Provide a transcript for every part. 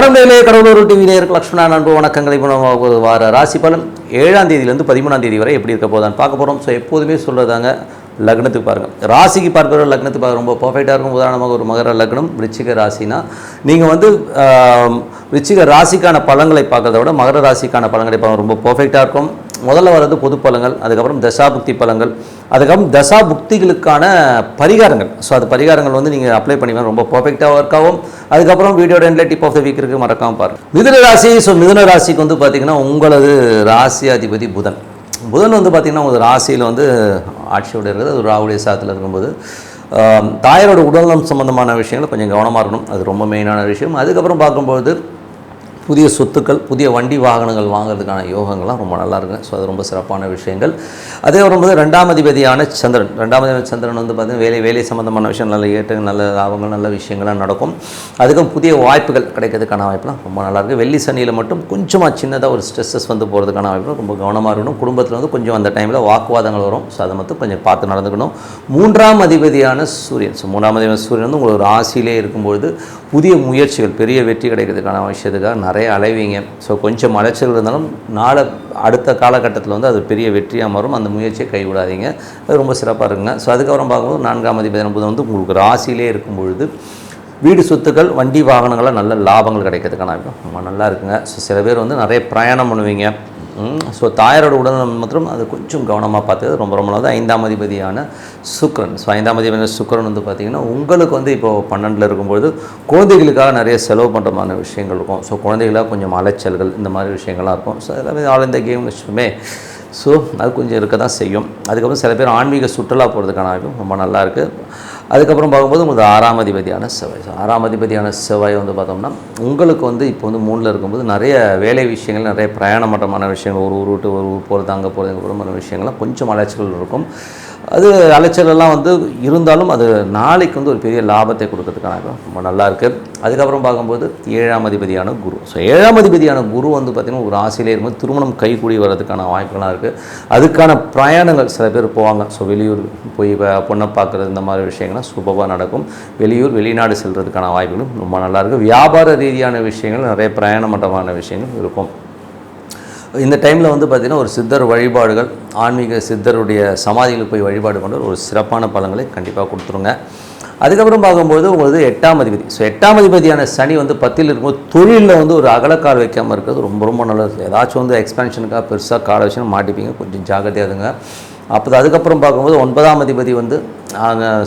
வடமேலே கடவுளூர் TV நேருக்கு லக்ஷ்மணா நண்பு வணக்கங்களை குணமாக வார ராசி பலன். ஏழாம் தேதியிலேருந்து பதிமூணாம் தேதி வரை எப்படி இருக்க போதான் பார்க்க போகிறோம் ஸோ எப்போதுமே சொல்கிறதாங்க லக்னத்துக்கு பாருங்கள் ராசிக்கு பார்க்குற லக்னத்துக்கு பார்க்க ரொம்ப பர்ஃபெக்டாக இருக்கும். உதாரணமாக ஒரு மகர லக்னம் விருச்சிக ராசினா நீங்கள் வந்து விருச்சிக ராசிக்கான பலன்களை பார்க்கறத விட மகர ராசிக்கான பலன்களை பார்க்க ரொம்ப பர்ஃபெக்டாக இருக்கும். முதல்ல வர்றது பொது பழங்கள் அதுக்கப்புறம் தசாபுக்தி பழங்கள் அதுக்கப்புறம் தசாபுக்திகளுக்கான பரிகாரங்கள். ஸோ அது பரிகாரங்கள் வந்து நீங்கள் அப்ளை பண்ணிக்கலாம் ரொம்ப பர்ஃபெக்டாக ஒர்க் ஆகும். அதுக்கப்புறம் வீடியோட எண்டில் டிப் ஆஃப் த வீக் இருக்குது மறக்காம பாருங்கள் மிதுன ராசி ஸோ மிதுன ராசிக்கு வந்து பார்த்திங்கன்னா உங்களது ராசி அதிபதி புதன். புதன் வந்து பார்த்திங்கன்னா உங்கள் ராசியில் வந்து ஆட்சியோட இருக்கிறது. அது ராவுடைய சாத்தில் இருக்கும்போது தாயாரோட உடல்நலம் சம்பந்தமான விஷயங்கள் கொஞ்சம் கவனமாக இருக்கணும். அது ரொம்ப மெயினான விஷயம். அதுக்கப்புறம் பார்க்கும்பொழுது புதிய சொத்துக்கள் புதிய வண்டி வாகனங்கள் வாங்குறதுக்கான யோகங்கள்லாம் ரொம்ப நல்லா இருக்குங்க ஸோ அது ரொம்ப சிறப்பான விஷயங்கள். அதே வரும்போது ரெண்டாம் அதிபதியான சந்திரன். ரெண்டாம் அதிபதி சந்திரன் வந்து பார்த்தீங்கன்னா வேலை வேலை சம்மந்தமான விஷயம் நல்ல ஏற்றங்கள் நல்ல லாபங்கள் நல்ல விஷயங்கள்லாம் நடக்கும். அதுக்கும் புதிய வாய்ப்புகள் கிடைக்கிறதுக்கான வாய்ப்புலாம் ரொம்ப நல்லாயிருக்கு வெள்ளி சனியில் மட்டும் கொஞ்சமாக சின்னதாக ஒரு ஸ்ட்ரெஸ்ஸஸ் வந்து போகிறதுக்கான வாய்ப்பு ரொம்ப கவனமாக இருக்கணும். குடும்பத்தில் வந்து கொஞ்சம் அந்த டைமில் வாக்குவாதங்கள் வரும். ஸோ அதை மட்டும் கொஞ்சம் பார்த்து நடந்துக்கணும். மூன்றாம் அதிபதியான சூரியன். ஸோ மூன்றாம் அதிபதியான சூரியன் வந்து உங்களுக்கு ராசியிலே இருக்கும்பொழுது புதிய முயற்சிகள் பெரிய வெற்றி கிடைக்கிறதுக்கான விஷயத்துக்காக நிறைய அலைவீங்க. ஸோ கொஞ்சம் அலைச்சல் இருந்தாலும் நாளை அடுத்த காலகட்டத்தில் வந்து அது பெரிய வெற்றியாக மாறும். அந்த முயற்சியை கைவிடாதீங்க. அது ரொம்ப சிறப்பாக இருக்குங்க. ஸோ அதுக்கப்புறம் பார்க்கும்போது நான்காம் அதிபதி புதன் வந்து உங்களுக்கு ராசியிலே இருக்கும் பொழுது வீடு சொத்துக்கள் வண்டி வாகனங்களாக நல்ல லாபங்கள் கிடைக்கிறதுக்கான ரொம்ப நல்லா இருக்குங்க. ஸோ சில பேர் வந்து நிறைய பிரயாணம் பண்ணுவீங்க. ஸோ தாயாரோட உடல்நலம் மற்றும் அது கொஞ்சம் கவனமாக பார்த்து ரொம்ப ரொம்ப நல்லது. ஐந்தாம் அதிபதியான சுக்ரன் ஸோ ஐந்தாம் அதிபதியான சுக்ரன் வந்து பார்த்திங்கன்னா உங்களுக்கு வந்து இப்போது பன்னெண்டில் இருக்கும்பொழுது குழந்தைகளுக்காக நிறைய செலவு பண்ணுற மாதிரி விஷயங்கள் இருக்கும். ஸோ குழந்தைகளாக கொஞ்சம் அலைச்சல்கள் இந்த மாதிரி விஷயங்கள்லாம் இருக்கும். ஸோ எல்லாமே ஆல் இந்த கேம் வச்சுமே ஸோ அது கொஞ்சம் இருக்க தான் செய்யும். அதுக்கப்புறம் சில பேர் ஆன்மீக சுற்றுலா போகிறதுக்கான ரொம்ப நல்லாயிருக்கு அதுக்கப்புறம் பார்க்கும்போது உங்களுக்கு ஆறாம் அதிபதியான செவ்வாய். ஸோ ஆறாம் அதிபதியான செவ்வாய் வந்து பார்த்தோம்னா உங்களுக்கு வந்து இப்போ வந்து மூணில் இருக்கும்போது நிறைய வேலை விஷயங்கள் நிறைய பிரயாணமட்டமான விஷயங்கள் ஒரு ஊர் விட்டு ஒரு ஊர் போகிறது அங்கே போகிறது இங்கே போகிற மாதிரி விஷயங்கள்லாம் கொஞ்சம் அலைச்சல் இருக்கும். அது அலைச்சலெல்லாம் வந்து இருந்தாலும் அது நாளைக்கு வந்து ஒரு பெரிய லாபத்தை கொடுக்கறதுக்கான ரொம்ப நல்லா இருக்குது அதுக்கப்புறம் பார்க்கும்போது ஏழாம் அதிபதியான குரு. ஸோ ஏழாம் அதிபதியான குரு வந்து பார்த்திங்கன்னா ஒரு ஆசிரியர் இருக்கும்போது திருமணம் கைகூடி வர்றதுக்கான வாய்ப்புகளாக இருக்குது அதுக்கான பிரயாணங்கள் சில பேர் போவாங்க. ஸோ வெளியூர் போய் வ- பொண்ணை பார்க்குறது இந்த மாதிரி விஷயங்கள்லாம் சூப்பராக நடக்கும். வெளியூர் வெளிநாடு செல்கிறதுக்கான வாய்ப்புகளும் ரொம்ப நல்லாயிருக்கு வியாபார ரீதியான விஷயங்கள் நிறைய பிரயாணமட்டமான விஷயங்கள் இருக்கும். இந்த டைமில் வந்து பார்த்திங்கன்னா ஒரு சித்தர் வழிபாடுகள் ஆன்மீக சித்தருடைய சமாதிகளுக்கு போய் வழிபாடு கொண்டு ஒரு சிறப்பான பலங்களை கண்டிப்பாக கொடுத்துருங்க. அதுக்கப்புறம் பார்க்கும்போது உங்களுக்கு எட்டாம் அதிபதி. ஸோ எட்டாம் அதிபதியான சனி வந்து பத்தில் இருக்கும்போது தொழிலில் வந்து ஒரு அகலக்கால் வைக்காமல் இருக்கிறது ரொம்ப ரொம்ப நல்லது. ஏதாச்சும் வந்து எக்ஸ்பென்ஷனுக்காக பெருசாக கால வச்சுன்னு மாட்டிப்பீங்க. கொஞ்சம் ஜாக்கிரதையாக இருங்க. அப்போ அதுக்கப்புறம் பார்க்கும்போது ஒன்பதாம் அதிபதி வந்து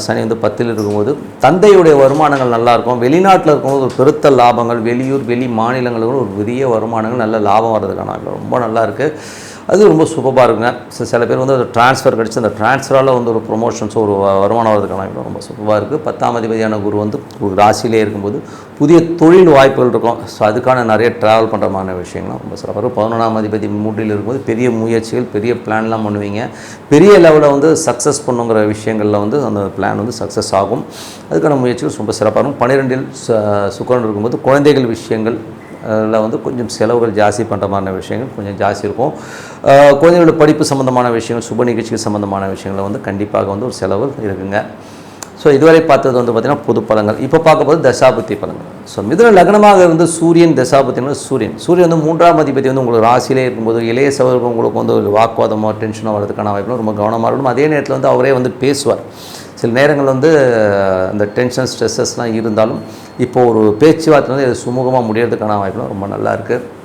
சனி வந்து பத்தில் இருக்கும்போது தந்தையுடைய வருமானங்கள் நல்லாயிருக்கும். வெளிநாட்டில் இருக்கும்போது ஒரு பெருத்த லாபங்கள் வெளியூர் வெளி மாநிலங்களுக்கு ஒரு பெரிய வருமானங்கள் நல்ல லாபம் வர்றதுக்கான ரொம்ப நல்லா இருக்குது அது ரொம்ப சூப்பராக இருக்குங்க. சில பேர் வந்து ஒரு ட்ரான்ஸ்ஃபர் கிடச்சி அந்த ட்ரான்ஸ்ஃபரால் வந்து ஒரு ப்ரொமோஷன்ஸ் ஒரு வருமானம் வரதுக்கான ரொம்ப சூப்பராக இருக்குது பத்தாம் அதிபதியான குரு வந்து ஒரு ராசியிலே இருக்கும்போது புதிய தொழில் வாய்ப்புகள் இருக்கும். ஸோ அதுக்கான நிறைய ட்ராவல் பண்ணுறமான விஷயங்கள்லாம் ரொம்ப சிறப்பாக இருக்கும். பதினொன்றாம் அதிபதி மூன்றில் இருக்கும்போது பெரிய முயற்சிகள் பெரிய பிளான்லாம் பண்ணுவீங்க. பெரிய லெவலில் வந்து சக்ஸஸ் பண்ணுங்கிற விஷயங்களில் வந்து அந்த பிளான் வந்து சக்ஸஸ் ஆகும். அதுக்கான முயற்சிகள் ரொம்ப சிறப்பாக இருக்கும். பன்னிரெண்டில் சுக்கரன் இருக்கும்போது குழந்தைகள் விஷயங்கள் அதில் வந்து கொஞ்சம் செலவுகள் ஜாஸ்தி பண்ணுற மாதிரி விஷயங்கள் கொஞ்சம் ஜாஸ்தி இருக்கும். குழந்தைகளோட படிப்பு சம்மந்தமான விஷயங்கள் சுப நிகழ்ச்சிகள் சம்மந்தமான விஷயங்களை வந்து கண்டிப்பாக வந்து ஒரு செலவு இருக்குங்க. ஸோ இதுவரை பார்த்தது வந்து பார்த்திங்கன்னா புது பழங்கள் இப்போ பார்க்க போது தசாபுத்தி பழங்கள் ஸோ மிதுன லக்னமாக இருந்து சூரியன் தசாபுத்தினா சூரியன். சூரியன் வந்து மூன்றாம் அதிபதி வந்து உங்களுக்கு ராசியிலே இருக்கும்போது இளைய சவர்கள் உங்களுக்கு வந்து ஒரு வாக்குவாதமோ டென்ஷனோ வரதுக்கான வாய்ப்பு ரொம்ப கவனமாக இருக்கணும். அதே நேரத்தில் வந்து அவரே வந்து பேசுவார். சில நேரங்கள் வந்து அந்த டென்ஷன் ஸ்ட்ரெஸ்ஸஸ்லாம் இருந்தாலும் இப்போது ஒரு பேச்சுவார்த்தை வந்து இது சுமூகமாக முடியறதுக்கான வாய்ப்புலாம் ரொம்ப நல்லா இருக்குது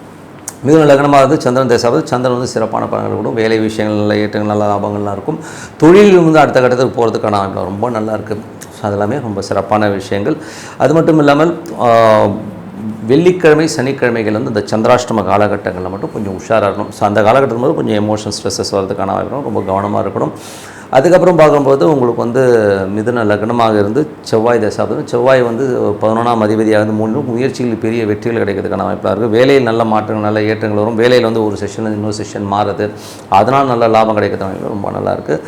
மிதுன லக்னமாக இருந்து சந்திரன் தேசாவது சந்திரன் வந்து சிறப்பான பலன்கள் கொடுக்கும். வேலை விஷயங்கள் நல்ல ஏற்றங்கள் நல்ல லாபங்கள்லாம் இருக்கும். தொழில் வந்து அடுத்த கட்டத்துக்கு போகிறதுக்கான வாய்ப்பு ரொம்ப நல்லா இருக்குது ஸோ அதெல்லாமே ரொம்ப சிறப்பான விஷயங்கள். அது மட்டும் இல்லாமல் வெள்ளிக்கிழமை சனிக்கிழமைகள் வந்து இந்த சந்திராஷ்டம காலகட்டங்களில் மட்டும் கொஞ்சம் உஷாராக இருக்கணும். ஸோ அந்த காலகட்டத்தில் போது கொஞ்சம் எமோஷன் ஸ்ட்ரெஸ்ஸஸ் வரதுக்கான வாய்ப்பு ரொம்ப கவனமாக இருக்கணும். அதுக்கப்புறம் பார்க்கும்போது உங்களுக்கு வந்து மிதுன லக்னமாக இருந்து செவ்வாய் தசாப்தம் செவ்வாய் வந்து பதினொன்றாம் அதிபதியாக இருந்து மூணு முயற்சிகள் பெரிய வெற்றிகள் கிடைக்கிறதுக்கான வாய்ப்பாக இருக்குது. வேலையில் நல்ல மாற்றங்கள் நல்ல ஏற்றங்கள் வரும். வேலையில் வந்து ஒரு செஷன் இன்னொரு செஷன் மாறுது. அதனால் நல்ல லாபம் கிடைக்கிறதுக்கான வாய்ப்பு ரொம்ப நல்லா இருக்குது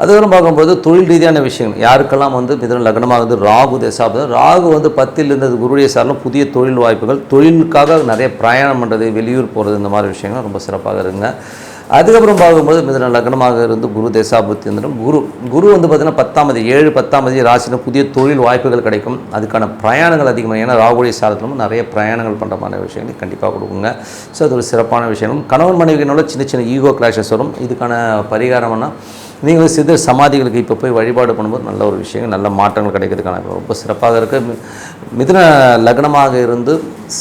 அதுக்கப்புறம் பார்க்கும்போது தொழில் ரீதியான விஷயங்கள். யாருக்கெல்லாம் வந்து மிதன லக்னமாக வந்து ராகு தசாப்தம் ராகு வந்து பத்தில் இருந்தது குருடைய சார்லும் புதிய தொழில் வாய்ப்புகள். தொழிலுக்காக நிறைய பிரயாணம் பண்ணுறது வெளியூர் போகிறது இந்த மாதிரி விஷயங்கள் ரொம்ப சிறப்பாக இருக்குங்க. அதுக்கப்புறம் பார்க்கும்போது மிதன லக்னமாக இருந்து குரு தேசாபுத்தி குரு குரு வந்து பார்த்தீங்கன்னா பத்தாம் தேதி ஏழு பத்தாம் தேதி ராசினா புதிய தொழில் வாய்ப்புகள் கிடைக்கும். அதுக்கான பிரயாணங்கள் அதிகமாக ஏன்னா ராகுடைய சாதத்திலும் நிறைய பிரயாணங்கள் பண்ணுற மாதிரி விஷயங்கள் கண்டிப்பாக கொடுக்குங்க. ஸோ அது ஒரு சிறப்பான விஷயம் கணவன் மனைவியினோட சின்ன சின்ன ஈகோ கிளாஷஸ் வரும். இதுக்கான பரிகாரம்னா நீங்கள் வந்து சமாதிகளுக்கு இப்போ போய் வழிபாடு பண்ணும்போது நல்ல ஒரு விஷயம் நல்ல மாற்றங்கள் கிடைக்கிறதுக்கான ரொம்ப சிறப்பாக இருக்குது மி- மிதுன லக்னமாக இருந்து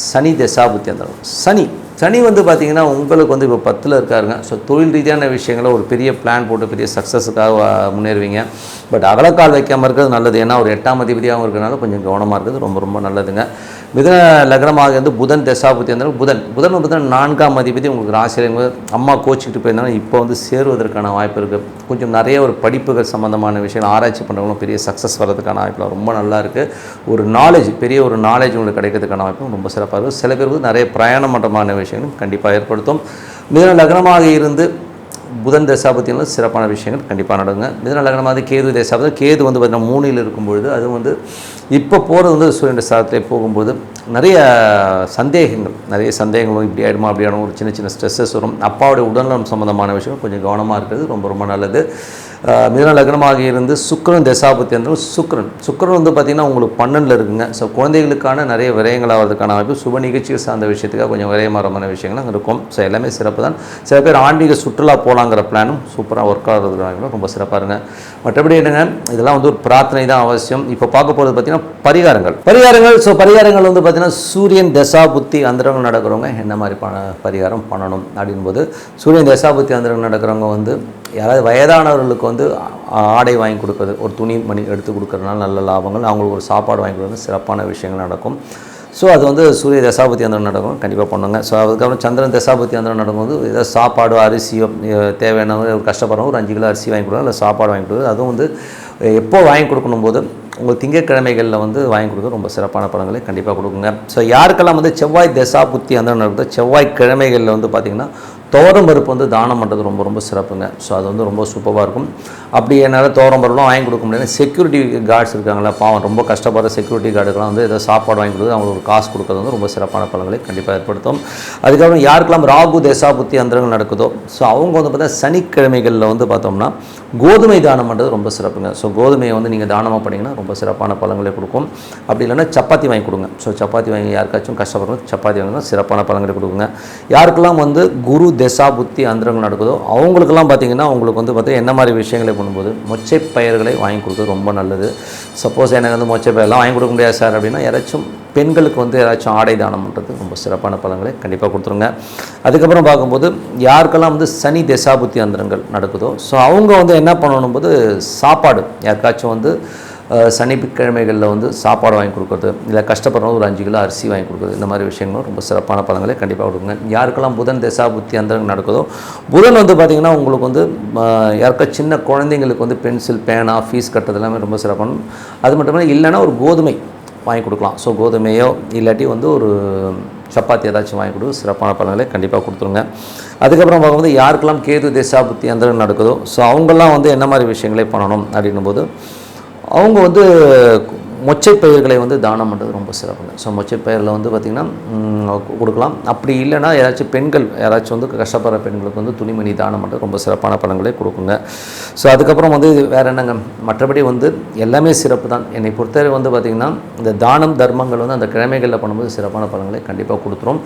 சனி தசாபுத்தி அந்த சனி சனி வந்து பார்த்தீங்கன்னா உங்களுக்கு வந்து இப்போ பத்தில் இருக்காருங்க. ஸோ தொழில் ரீதியான விஷயங்களை ஒரு பெரிய பிளான் போட்டு பெரிய சக்ஸஸுக்காக முன்னேறுவீங்க. பட் அகலக்கால் வைக்காமல் இருக்கிறது நல்லது. ஏன்னா ஒரு எட்டாம் அதிபதியாகவும் இருக்கிறனால கொஞ்சம் கவனமாக இருக்கிறது ரொம்ப ரொம்ப நல்லதுங்க. மிதன லக்னமாக இருந்து புதன் தசாபுத்தி இருந்தாலும் புதன். புதன் புதன் நான்காம் அதிபதி உங்களுக்கு ராசியில் அம்மா கோச்சிக்கிட்டு போயிருந்தாலும் இப்போ வந்து சேருவதற்கான வாய்ப்பு இருக்குது கொஞ்சம் நிறைய ஒரு படிப்புகள் சம்மந்தமான விஷயம் ஆராய்ச்சி பண்ணுறவங்களும் பெரிய சக்ஸஸ் வர்றதுக்கான வாய்ப்புலாம் ரொம்ப நல்லா இருக்குது ஒரு நாலேஜ் பெரிய ஒரு நாலேஜ் உங்களுக்கு கிடைக்கிறதுக்கான வாய்ப்பும் ரொம்ப சிறப்பாக இருக்கும் சில பேர் வந்து நிறைய பிரயாணம் பண்ணுறமான விஷயங்களும் கண்டிப்பாக ஏற்படுத்தும். மிதன லக்னமாக இருந்து புதன் தசாபத்தியில் சிறப்பான விஷயங்கள் கண்டிப்பாக நடக்குங்க. மிதன வந்து கேது தசாபதி கேது வந்து பார்த்தீங்கன்னா மூணில் இருக்கும்பொழுது அது வந்து இப்போ போகிறது வந்து சூரியன் சாதத்திலே போகும்போது நிறைய சந்தேகங்கள் நிறைய சந்தேகங்கள் இப்படி ஆகிடுமா அப்படி ஆகிடும் ஒரு சின்ன சின்ன ஸ்ட்ரெஸ்ஸஸ் வரும். அப்பாவுடைய உடல்நலம் சம்மந்தமான விஷயம் கொஞ்சம் கவனமாக இருக்கிறது ரொம்ப ரொம்ப நல்லது. மிதன லக்னமாக இருந்து சுக்கரன் தசாபத்தி என்றால் சுக்கரன். சுக்கரன் வந்து பார்த்திங்கன்னா உங்களுக்கு பன்னெண்டில் இருக்குங்க. ஸோ குழந்தைகளுக்கான நிறைய விரயங்கள் ஆகிறதுக்கான வாய்ப்பு சுப நிகழ்ச்சிகள் சார்ந்த விஷயத்துக்காக கொஞ்சம் விரயமாரமான விஷயங்கள் அங்கே இருக்கும். ஸோ எல்லாமே சிறப்பு தான். சில பேர் ஆன்மீக சுற்றுலா போகலாங்கிற பிளானும் சூப்பராக ஒர்க் ஆகிறதுக்கான ரொம்ப சிறப்பாக இருங்க. மற்றபடி என்னங்க? இதெல்லாம் வந்து ஒரு பிரார்த்தனை தான் அவசியம். இப்போ பார்க்க போகிறது பார்த்தீங்கன்னா பரிகாரங்கள். பரிகாரங்கள் ஸோ பரிகாரங்கள் வந்து பார்த்திங்கன்னா சூரியன் தசா புத்தி அந்தரங்கள் நடக்கிறவங்க என்ன மாதிரி பண பரிகாரம் பண்ணணும் அப்படின்போது சூரியன் தசா புத்தி அந்தரங்கள் நடக்கிறவங்க வந்து யாராவது வயதானவர்களுக்கு வந்து வந்து ஆடை வாங்கி கொடுக்குறது ஒரு துணி மணி எடுத்து கொடுக்குறதுனால நல்ல லாபங்கள் அவங்களுக்கு ஒரு சாப்பாடு வாங்கி கொடுக்குறது சிறப்பான விஷயங்கள் நடக்கும். ஸோ அது வந்து சூரிய தசாபதி அந்தரம் நடக்கும் கண்டிப்பாக பண்ணுங்க. ஸோ அதுக்கப்புறம் சந்திரன் தசாபதி அந்தரம் நடக்கும்போது ஏதாவது சாப்பாடு அரிசியோ அஹ் தேவையான ஒரு கஷ்டப்படுறவங்க ஒரு அஞ்சு கிலோ அரிசி வாங்கி கொடுக்குறது இல்லை சாப்பாடு வாங்கி கொடுக்குறது அதுவும் வந்து எப்போ வாங்கி கொடுக்கணும் போது உங்கள் திங்கட்கிழமைகளில் வந்து வாங்கி கொடுக்க ரொம்ப சிறப்பான படங்களை கண்டிப்பாக கொடுக்குங்க. ஸோ யாருக்கெல்லாம் வந்து செவ்வாய் தசா புத்தி அந்த நடக்குது செவ்வாய் கிழமைகளில் வந்து பார்த்திங்கன்னா தோரம் பருப்பு வந்து தானம் பண்ணுறது ரொம்ப ரொம்ப சிறப்புங்க. ஸோ அது வந்து ரொம்ப சூப்பராக இருக்கும். அப்படி என்னால் துவரம் பருப்புலாம் வாங்கி கொடுக்க முடியாது செக்யூரிட்டி கார்ட்ஸ் இருக்காங்களா பாவம் ரொம்ப கஷ்டப்படுற செக்யூரிட்டி கார்டுக்கெலாம் வந்து ஏதோ சாப்பாடு வாங்கி கொடுத்து அவங்களுக்கு ஒரு காசு கொடுக்குறது வந்து ரொம்ப சிறப்பான பலன்களை கண்டிப்பாக ஏற்படுத்தும். அதுக்கப்புறம் யாருக்கெல்லாம் ராகு தேசா புத்தி அந்தரங்கள் நடக்குதோ ஸோ அவங்க வந்து பார்த்தா சனிக்கிழமைகளில் வந்து பார்த்தோம்னா கோதுமை தானம் பண்ணுறது ரொம்ப சிறப்புங்க. ஸோ கோதுமையை வந்து நீங்கள் தானமாக பண்ணிங்கன்னா ரொம்ப சிறப்பான பலன்களை கொடுக்கும். அப்படி இல்லைன்னா சப்பாத்தி வாங்கி கொடுங்க. ஸோ சப்பாத்தி வாங்கி யாருக்காச்சும் கஷ்டப்படுறவங்க சப்பாத்தி வாங்கினா சிறப்பான பலன்களை கொடுக்குங்க. யாருக்கெல்லாம் வந்து குரு திசா புத்தி அந்தரங்கள் நடக்குதோ அவங்களுக்கெல்லாம் பார்த்தீங்கன்னா அவங்களுக்கு வந்து பார்த்திங்கன்னா என்ன மாதிரி விஷயங்களை பண்ணும்போது மொச்சை பயிர்களை வாங்கி கொடுக்குறது ரொம்ப நல்லது. சப்போஸ் எனக்கு வந்து மொச்சை பயிரெலாம் வாங்கி கொடுக்க முடியாது சார் அப்படின்னா யாராச்சும் பெண்களுக்கு வந்து யாராச்சும் ஆடை தானம் பண்ணுறது ரொம்ப சிறப்பான பலன்களை கண்டிப்பாக கொடுத்துருங்க. அதுக்கப்புறம் பார்க்கும்போது யாருக்கெல்லாம் வந்து சனி தசாபுத்தி அந்தரங்கள் நடக்குதோ ஸோ அவங்க வந்து என்ன பண்ணணும் போது சாப்பாடு யாருக்காச்சும் வந்து சனிக்கிழமைகளில் வந்து சாப்பாடு வாங்கி கொடுக்குறது இல்லை கஷ்டப்படுறவங்க ஒரு அஞ்சு கிலோ அரிசி வாங்கி கொடுக்குறது இந்த மாதிரி விஷயங்களும் ரொம்ப சிறப்பான பலன்களை கண்டிப்பாக கொடுங்க. யாருக்கெல்லாம் புதன் தசாபுத்தி அந்த நடக்குதோ புதன் வந்து பார்த்திங்கன்னா உங்களுக்கு வந்து யாருக்கா சின்ன குழந்தைங்களுக்கு வந்து பென்சில் பேனா ஃபீஸ் கட்டுறது எல்லாமே ரொம்ப சிறப்பான அது மட்டும் இல்லை இல்லைன்னா ஒரு கோதுமை வாங்கி கொடுக்கலாம். ஸோ கோதுமையோ இல்லாட்டி வந்து ஒரு சப்பாத்தி ஏதாச்சும் வாங்கி கொடுக்கு சிறப்பான பலன்களை கண்டிப்பாக கொடுத்துருங்க. அதுக்கப்புறம் பார்க்கும்போது யாருக்கெல்லாம் கேது தேசா புத்தி அந்த நடக்குதோ ஸோ அவங்கெல்லாம் வந்து என்ன மாதிரி விஷயங்களே பண்ணணும் அப்படின்னும் போது அவங்க வந்து மொச்சை பயிர்களை வந்து தானம் பண்ணுறது ரொம்ப சிறப்புங்க. ஸோ மொச்சை பயிரில் வந்து பார்த்திங்கன்னா கொடுக்கலாம். அப்படி இல்லைன்னா யாராச்சும் பெண்கள் யாராச்சும் வந்து கஷ்டப்படுற பெண்களுக்கு வந்து துணிமணி தானம் பண்ணுறது ரொம்ப சிறப்பான பலன்களை கொடுக்குங்க. ஸோ அதுக்கப்புறம் வந்து வேறு என்னங்க? மற்றபடி வந்து எல்லாமே சிறப்பு தான். என்னை பொறுத்தவரை வந்து பார்த்திங்கன்னா இந்த தானம் தர்மங்கள் வந்து அந்த கிழமைகளில் பண்ணும்போது சிறப்பான பலன்களை கண்டிப்பாக கொடுத்துரும்.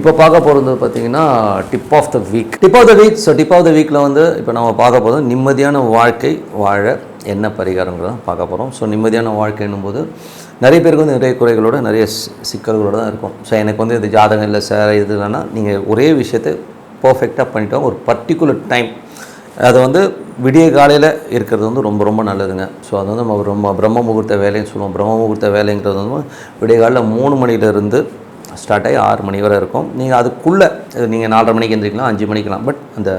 இப்போ பார்க்க போகிறது பார்த்திங்கன்னா tip of the week tip of the week so tip of the வீக்கில் வந்து இப்போ நம்ம பார்க்க போதும் நிம்மதியான வாழ்க்கை வாழ என்ன பரிகாரங்கிறத பார்க்க போகிறோம் ஸோ நிம்மதியான வாழ்க்கைன்னும் போது நிறைய பேருக்கு வந்து நிறைய குறைகளோட நிறைய சி- சிக்கல்களோட தான் இருக்கும். ஸோ எனக்கு வந்து இது ஜாதகம் இல்லை சார் இது இல்லைன்னா நீங்கள் ஒரே விஷயத்தை பர்ஃபெக்டாக பண்ணிட்டோம் ஒரு பர்டிகுலர் டைம் அது வந்து விடிய காலையில் இருக்கிறது வந்து ரொம்ப ரொம்ப நல்லதுங்க. ஸோ அது வந்து நம்ம ரொம்ப பிரம்ம முகூர்த்த வேலைன்னு சொல்லுவோம். பிரம்ம முகூர்த்த வேலைங்கிறது வந்து விடிய காலையில் மூணு மணிலேருந்து ஸ்டார்ட் ஆகி ஆறு மணி வரை இருக்கும். நீங்கள் அதுக்குள்ளே நீங்கள் நாலரை மணிக்கு எந்திரிக்கலாம் அஞ்சு மணிக்கலாம். பட் அந்த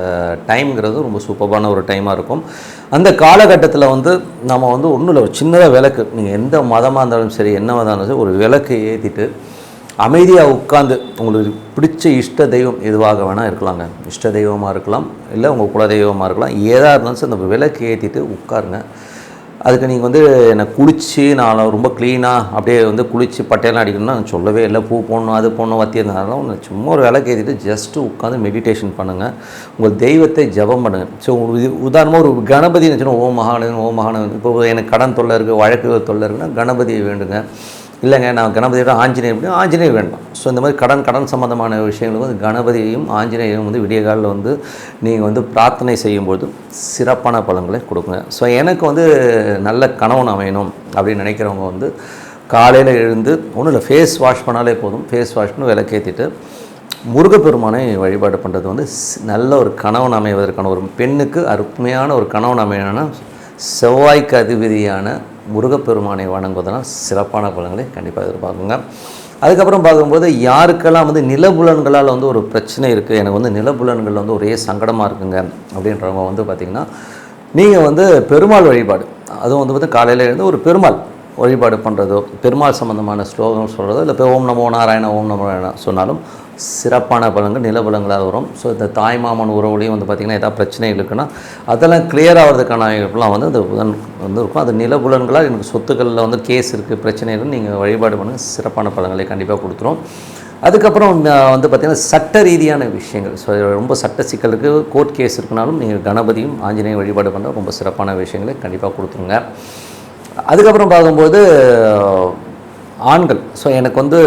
டைம்ங்கிறது ரொம்ப சூப்பரான ஒரு டைமாக இருக்கும். அந்த காலகட்டத்தில் வந்து நம்ம வந்து ஒன்றும் இல்லை ஒரு சின்னதாக விளக்கு. நீங்கள் எந்த மதமாக இருந்தாலும் சரி என்ன மதம் இருந்தாலும் சரி ஒரு விளக்கு ஏற்றிட்டு அமைதியாக உட்காந்து உங்களுக்கு பிடிச்ச இஷ்ட தெய்வம் எதுவாக வேணால் இருக்கலாங்க. இஷ்ட தெய்வமாக இருக்கலாம் இல்லை உங்கள் குலதெய்வமாக இருக்கலாம். ஏதாக இருந்தாலும் சரி அந்த விளக்கு ஏற்றிட்டு உட்காருங்க. அதுக்கு நீங்கள் வந்து என்னை குளித்து நான் ரொம்ப க்ளீனாக அப்படியே வந்து குளித்து பட்டையெல்லாம் அடிக்கணும்னா நான் சொல்லவே இல்லை. பூ போடணும் அது போடணும் வத்தி இருந்தாலும் சும்மா ஒரு விளக்கு ஏற்றிட்டு ஜஸ்ட்டு உட்காந்து மெடிடேஷன் பண்ணுங்கள் உங்கள் தெய்வத்தை ஜெபம் பண்ணுங்கள் ஸோ உதாரணமாக ஒரு கணபதி வச்சுக்கணும் ஓ மகானவன் ஓ மகானவன் இப்போ எனக்கு கடன் தொல்லை இருக்குது வழக்கு தொல்லை இருக்குன்னா கணபதியை வேண்டுங்க. இல்லைங்க நான் கணபதியோட ஆஞ்சநேயர் ஆஞ்சநேயர் வேண்டாம். ஸோ இந்த மாதிரி கடன் கடன் சம்மந்தமான விஷயங்களுக்கு வந்து கணபதியையும் ஆஞ்சநேயரும் வந்து விடிய காலில் வந்து நீங்கள் வந்து பிரார்த்தனை செய்யும்போது சிறப்பான பலன்களை கொடுக்குங்க. ஸோ எனக்கு வந்து நல்ல கணவன் அமையணும் அப்படின்னு நினைக்கிறவங்க வந்து காலையில் எழுந்து ஒன்றும் இல்லை ஃபேஸ் வாஷ் பண்ணாலே போதும். ஃபேஸ் வாஷ் பண்ணி விளக்கேற்றிட்டு முருகப்பெருமானை வழிபாடு பண்ணுறது வந்து நல்ல ஒரு கணவன் அமைவதற்கான ஒரு பெண்ணுக்கு அருமையான ஒரு கணவன் அமையணும்னா செவ்வாய்க்கு அதிபதியான முருகப்பெருமானை வணங்குவதெல்லாம் சிறப்பான பலன்களை கண்டிப்பாக எதிர்பார்க்குங்க. அதுக்கப்புறம் பார்க்கும்போது யாருக்கெல்லாம் வந்து நிலபுலன்களால் வந்து ஒரு பிரச்சனை இருக்குது எனக்கு வந்து நிலபுலன்கள் வந்து ஒரே சங்கடமாக இருக்குங்க அப்படின்றவங்க வந்து பார்த்திங்கன்னா நீங்கள் வந்து பெருமாள் வழிபாடு. அதுவும் வந்து பார்த்து காலையில் எழுந்து ஒரு பெருமாள் வழிபாடு பண்ணுறதோ பெருமாள் சம்மந்தமான ஸ்லோகம் சொல்கிறதோ இல்லை இப்போ ஓம் நமோ நாராயண ஓம் நமோ நாராயண சொன்னாலும் சிறப்பான பலன்கள் நிலபலங்களாக வரும். ஸோ இந்த தாய்மாமன் உறவுலையும் வந்து பார்த்திங்கன்னா ஏதாவது பிரச்சனைகள் இருக்குன்னா அதெல்லாம் கிளியர் ஆகிறதுக்கான வாய்ப்புலாம் வந்து அந்த புதன் வந்து இருக்கும். அது நிலபுலன்களாக எனக்கு சொத்துக்களில் வந்து கேஸ் இருக்குது பிரச்சனை நீங்கள் வழிபாடு பண்ணுங்கள் சிறப்பான பலன்களை கண்டிப்பாக கொடுத்துரும். அதுக்கப்புறம் வந்து பார்த்திங்கன்னா சட்ட ரீதியான விஷயங்கள். ஸோ ரொம்ப சட்ட சிக்கல் இருக்குது கோர்ட் கேஸ் இருக்குனாலும் நீங்கள் கணபதியும் ஆஞ்சநேயம் வழிபாடு பண்ணால் ரொம்ப சிறப்பான விஷயங்களை கண்டிப்பாக கொடுத்துருங்க. அதுக்கப்புறம் பார்க்கும்போது ஆண்கள். ஸோ எனக்கு வந்து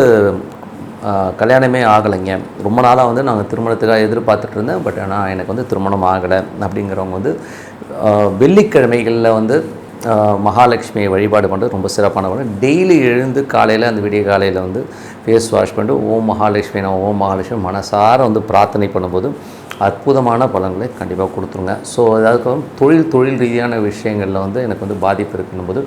கல்யாணமே ஆகலைங்க. ரொம்ப நாளாக வந்து நாங்கள் திருமணத்துக்காக எதிர்பார்த்துட்டு இருந்தேன். பட் ஆனால் எனக்கு வந்து திருமணம் ஆகலை அப்படிங்கிறவங்க வந்து வெள்ளிக்கிழமைகளில் வந்து மகாலட்சுமியை வழிபாடு பண்ணுறது ரொம்ப சிறப்பான பலன் டெய்லி எழுந்து காலையில் அந்த விடிய காலையில் வந்து ஃபேஸ் வாஷ் பண்ணிட்டு ஓம் மகாலட்சுமி நான் ஓம் மகாலட்சுமி மனசார வந்து பிரார்த்தனை பண்ணும்போது அற்புதமான பலன்களை கண்டிப்பாக கொடுத்துருங்க. ஸோ அதுக்கப்புறம் தொழில் தொழில் ரீதியான விஷயங்களில் வந்து எனக்கு வந்து பாதிப்பு இருக்குன்னும் போது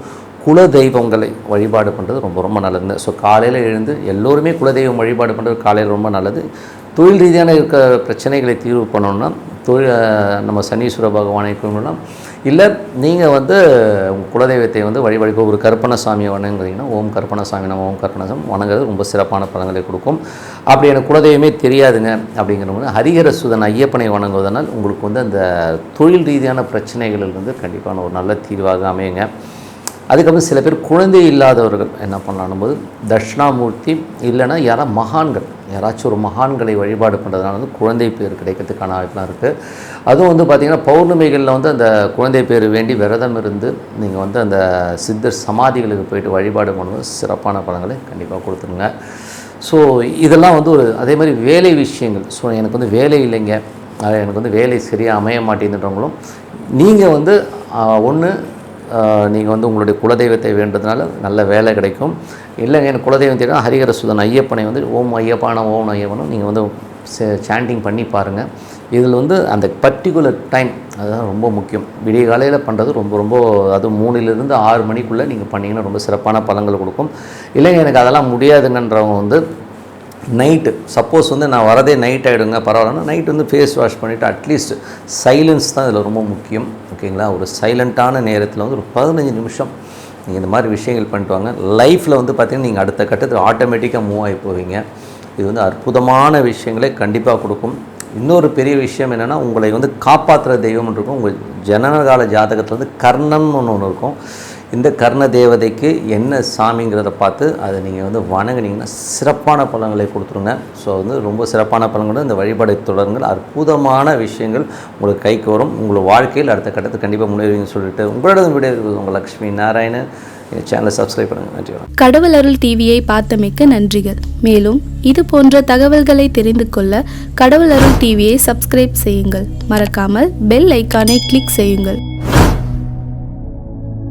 குல தெய்வங்களை வழிபாடு பண்ணுறது ரொம்ப ரொம்ப நல்லது ஸோ காலையில் எழுந்து எல்லோருமே குலதெய்வம் வழிபாடு பண்ணுறது காலையில் ரொம்ப நல்லது. தொழில் ரீதியான இருக்க பிரச்சனைகளை தீர்வு பண்ணணும்னா தொழில் நம்ம சனீஸ்வர பகவானை கும்பிடலாம் இல்லை நீங்கள் வந்து உங்கள் குலதெய்வத்தை வந்து வழிபாடு ஒரு ஒரு கற்பனசாமியை வணங்குறீங்கன்னா ஓம் கற்பனசாமி நம்ம ஓம் கற்பனசாமி வணங்குறது ரொம்ப சிறப்பான பலன்களை கொடுக்கும். அப்படி எனக்கு குலதெய்வமே தெரியாதுங்க அப்படிங்கிறவங்க ஹரிகர சுதன் ஐயப்பனை வணங்குவதனால் உங்களுக்கு வந்து அந்த தொழில் ரீதியான பிரச்சனைகளிலிருந்து கண்டிப்பான ஒரு நல்ல தீர்வாக அமையுங்க. அதுக்கப்புறம் சில பேர் குழந்தை இல்லாதவர்கள் என்ன பண்ணலான்னும் போது தட்சிணாமூர்த்தி இல்லைன்னா யாரா மகான்கள். யாராச்சும் ஒரு மகான்களை வழிபாடு பண்ணுறதுனால வந்து குழந்தை பேர் கிடைக்கிறதுக்கான வாய்ப்புலாம் இருக்குது அதுவும் வந்து பார்த்திங்கன்னா பௌர்ணமிகளில் வந்து அந்த குழந்தை பேர் வேண்டி விரதம் இருந்து நீங்கள் வந்து அந்த சித்தர் சமாதிகளுக்கு போயிட்டு வழிபாடு பண்ணும்போது சிறப்பான பலன்களை கண்டிப்பாக கொடுத்துருங்க. ஸோ இதெல்லாம் வந்து ஒரு அதே மாதிரி வேலை விஷயங்கள். ஸோ எனக்கு வந்து வேலை இல்லைங்க. எனக்கு வந்து வேலை சரியாக அமைய மாட்டேங்குதுன்றவங்களும் நீங்கள் வந்து ஒன்று நீங்கள் வந்து உங்களுடைய குலதெய்வத்தை வேண்டதுனால நல்ல வேலை கிடைக்கும். இல்லைங்க எனக்கு குலதெய்வம் தெரியும் ஹரிஹர சுதன் ஐயப்பனை வந்து ஓம் ஐயப்பானம் ஓம் ஐயப்பனும் நீங்கள் வந்து சாண்டிங் பண்ணி பாருங்கள் இதில் வந்து அந்த பர்டிகுலர் டைம் அதுதான் ரொம்ப முக்கியம். விடிய காலையில் பண்ணுறது ரொம்ப ரொம்ப அது மூணுலேருந்து ஆறு மணிக்குள்ளே நீங்கள் பண்ணிங்கன்னா ரொம்ப சிறப்பான பலங்கள் கொடுக்கும். இல்லைங்க எனக்கு அதெல்லாம் முடியாதுங்கன்றவங்க வந்து நைட்டு சப்போஸ் வந்து நான் வரதே நைட் ஆகிடுங்க பரவாயில்லன்னா நைட் வந்து ஃபேஸ் வாஷ் பண்ணிவிட்டு அட்லீஸ்ட் சைலன்ஸ் தான் இதில் ரொம்ப முக்கியம். ஓகேங்களா? ஒரு சைலண்ட்டான நேரத்தில் வந்து ஒரு பதினஞ்சு நிமிஷம் நீங்கள் இந்த மாதிரி விஷயங்கள் பண்ணிட்டு வாங்க லைஃப்பில் வந்து பார்த்தீங்கன்னா நீங்கள் அடுத்த கட்டத்தில் ஆட்டோமேட்டிக்காக மூவ் ஆகி போவீங்க. இது வந்து அற்புதமான விஷயங்களை கண்டிப்பாக கொடுக்கும். இன்னொரு பெரிய விஷயம் என்னென்னா உங்களை வந்து காப்பாற்றுற தெய்வம் இருக்கும். உங்கள் ஜனனகால ஜாதகத்தில் வந்து கர்ணம்னு ஒன்று ஒன்று இருக்கும். இந்த கர்ண தேவதைக்கு என்ன சாமிங்கிறத பார்த்து அதை நீங்கள் வந்து வணங்குனீங்கன்னா சிறப்பான பலன்களை கொடுத்துருங்க. ஸோ வந்து ரொம்ப சிறப்பான பலன்கள் இந்த வழிபாடை தொடருங்கள். அற்புதமான விஷயங்கள் உங்களுக்கு கைக்கு வரும். உங்கள் வாழ்க்கையில் அடுத்த கட்டத்துக்கு கண்டிப்பாக முன்னேறுவீங்கன்னு சொல்லிட்டு உங்களோட விட இருக்குது உங்கள் லக்ஷ்மி நாராயணன். சேனலை சப்ஸ்கிரைப் பண்ணுங்கள் நன்றி கடவுள் அருள் டிவியை பார்த்தமைக்க நன்றிகள். மேலும் இது போன்ற தகவல்களை தெரிந்து கொள்ள கடவுள் அருள் டிவியை சப்ஸ்கிரைப் செய்யுங்கள். மறக்காமல் பெல் ஐக்கானை கிளிக் செய்யுங்கள்.